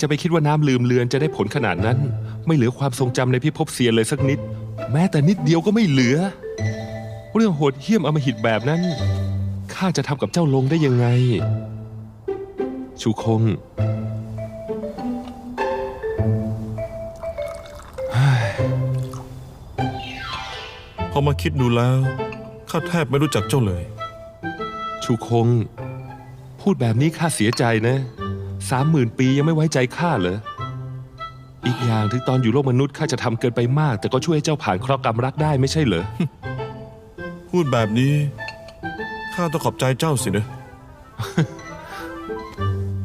จะไปคิดว่าน้ำลืมเลือนจะได้ผลขนาดนั้น ไม่เหลือความทรงจำในพิภพเซียนเลยสักนิด แม้แต่นิดเดียวก็ไม่เหลือ เรื่องโหดเหี้ยมอำมหิตแบบนั้นข้าจะทำกับเจ้าลงได้ยังไง ชูคงพอมาคิดดูแล้วข้าแทบไม่รู้จักเจ้าเลย ชูคง พูดแบบนี้ข้าเสียใจนะ สามหมื่นปียังไม่ไว้ใจข้าเหรอ อีกอย่างถึงตอนอยู่โลกมนุษย์ข้าจะทำเกินไปมาก แต่ก็ช่วยให้เจ้าผ่านเคราะห์กรรมรักได้ไม่ใช่เหรอ พูดแบบนี้ข้าต้องขอบใจเจ้าสินะ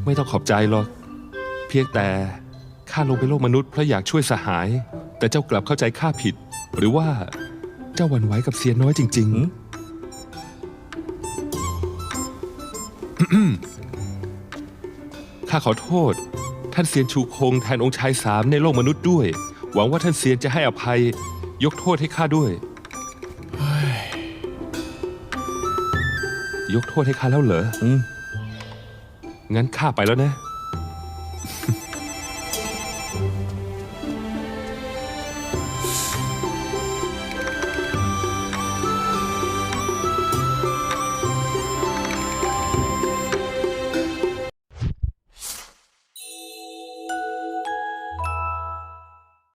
ไม่ต้องขอบใจหรอก เพียงแต่ข้าลงไปโลกมนุษย์เพราะอยากช่วยสหาย แต่เจ้ากลับเข้าใจข้าผิด หรือว่าเจ้าหวั่นไหวกับเสียน้อยจริง ๆ ข้าขอโทษ ท่านเซียนชูคงแทนองค์ชายสามในโลกมนุษย์ด้วย หวังว่าท่านเซียนจะให้อภัย ยกโทษให้ข้าด้วย ยกโทษให้ข้าแล้วเหรอ อืม งั้นข้าไปแล้วนะ